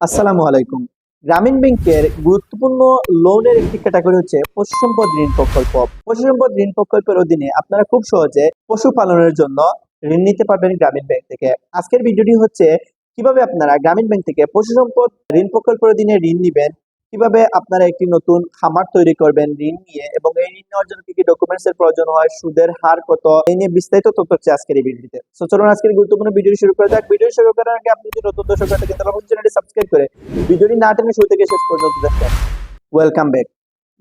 আসসালামু আলাইকুম। গ্রামীণ ব্যাংকের গুরুত্বপূর্ণ লোনের একটি ক্যাটাগরি হচ্ছে পশু সম্পদ ঋণ প্রকল্প। পশু সম্পদ ঋণ প্রকল্পের অধীনে আপনারা খুব সহজে পশুপালনের জন্য ঋণ নিতে পারবেন গ্রামীণ ব্যাংক থেকে। আজকের ভিডিওটি হচ্ছে কীভাবে আপনারা গ্রামীণ ব্যাংক থেকে পশু সম্পদ ঋণ প্রকল্পের অধীনে ঋণ নিবেন কীভাবে আপনারা একটি নতুন খামার তৈরি করবেন, ঋণ নিয়ে এবং এই ঋণ নেওয়ার জন্য কি কি ডকুমেন্টস এর প্রয়োজন হয়, সুদের হার কত, এই নিয়ে বিস্তারিত তথ্য হচ্ছে আজকের এই ভিডিওতে তো চলুন আজকের গুরুত্বপূর্ণ ভিডিও শুরু করা যাক। ভিডিও শুরু করার আগে আপনি যদি নতুন দর্শক হয়ে থাকেন, তাহলে অবশ্যই চ্যানেলটি সাবস্ক্রাইব করে ভিডিওটি না টেনে শুরু থেকে শেষ পর্যন্ত দেখেন। ওয়েলকাম ব্যাক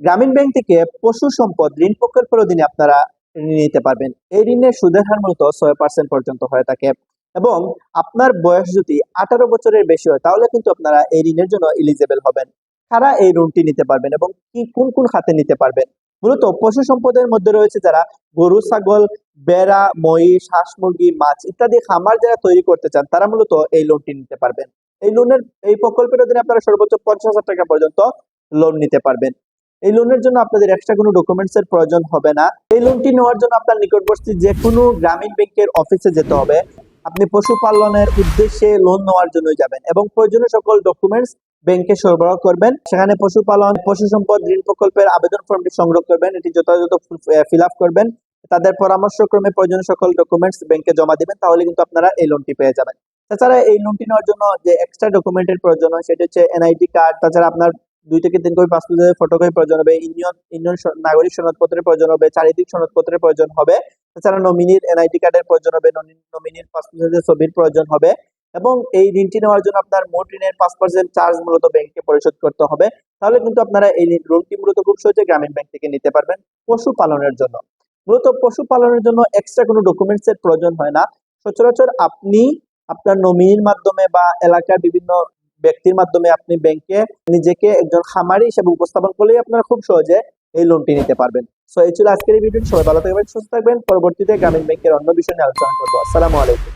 গ্রামীণ ব্যাংক থেকে পশু সম্পদ ঋণ প্রকল্পের অধীনে আপনারা ঋণ নিতে পারবেন। এই ঋণের সুদের হার মূলত ছয় পার্সেন্ট পর্যন্ত হয়ে থাকে এবং আপনার বয়স যদি আঠারো বছরের বেশি হয়, তাহলে কিন্তু আপনারা এই ঋণের জন্য এলিজেবল হবেন। কারা এই ঋণটি নিতে পারবেন এবং কি, কোন কোন খাতে নিতে পারবেন? মূলত পশু সম্পদের মধ্যে রয়েছে যারা গরু, ছাগল, বেড়া, মহিষ, হাঁস মুরগি, মাছ ইত্যাদি খামার যারা তৈরি করতে চান, তারা মূলত এই লোনটি নিতে পারবেন। এই লোনের এই প্রকল্পের অধীনে আপনারা সর্বোচ্চ পঞ্চাশ হাজার টাকা পর্যন্ত লোন নিতে পারবেন। এই লোনের জন্য আপনাদের এক্সট্রা কোনো ডকুমেন্টস এর প্রয়োজন হবে না। এই লোনটি নেওয়ার জন্য আপনার নিকটবর্তী যে কোনো গ্রামীণ ব্যাংকের অফিসে যেতে হবে। আপনি পশুপালনের উদ্দেশ্যে লোন নেওয়ার জন্য যাবেন এবং প্রয়োজনীয় সকল ডকুমেন্টস ব্যাংকে সরবরাহ করবেন। সেখানে পশুপালন পশু সম্পদ ঋণ প্রকল্পের আবেদন ফর্মটি সংগ্রহ করবেন, এটি যথাযথ ফিল আপ করবেন। তাদের পরামর্শক্রমে প্রয়োজনীয় সকল ডকুমেন্টস ব্যাংকে জমা দিবেন, তাহলে কিন্তু আপনারা এই লোনটি পেয়ে যাবেন। তাছাড়া এই লোনটি নেওয়ার জন্য যে এক্সট্রা ডকুমেন্টের প্রয়োজন হয়, সেটি হচ্ছে এনআইডি কার্ড তাছাড়া আপনার দুই থেকে তিন কপি পাসপোর্টের ফটোকপি প্রয়োজন হবে। ইউনিয়ন ইউনিয়ন নাগরিক সনদপত্রের প্রয়োজন হবে, চারিদিক সনদপত্রের প্রয়োজন হবে। তাছাড়া নমিনির এনআইডি কার্ডের প্রয়োজন হবে নমিনির পাসপোর্টের ছবির প্রয়োজন হবে। এবং এই ঋণটি নেওয়ার জন্য আপনার মোট ঋণের পাঁচ পার্সেন্ট চার্জ মূলত ব্যাংকে পরিশোধ করতে হবে। তাহলে কিন্তু আপনারা এই লোনটি মূলত খুব সহজে গ্রামীণ ব্যাংক থেকে নিতে পারবেন? পশু পালনের জন্য। মূলত পশু পালনের জন্য এক্সট্রা কোনো ডকুমেন্টস এর প্রয়োজন হয় না। সচরাচর আপনি আপনার নমিনির মাধ্যমে বা এলাকার বিভিন্ন ব্যক্তির মাধ্যমে আপনি ব্যাংকে নিজেকে একজন খামারি হিসেবে উপস্থাপন করলেই আপনারা খুব সহজে এই লোনটি নিতে পারবেন। সো এই ছিল আজকের এই ভিডিও সবাই ভালো থাকবেন, সুস্থ থাকবেন। পরবর্তীতে গ্রামীণ ব্যাংকের অন্য বিষয় নিয়ে আলোচনা করব। আসসালামু আলাইকুম।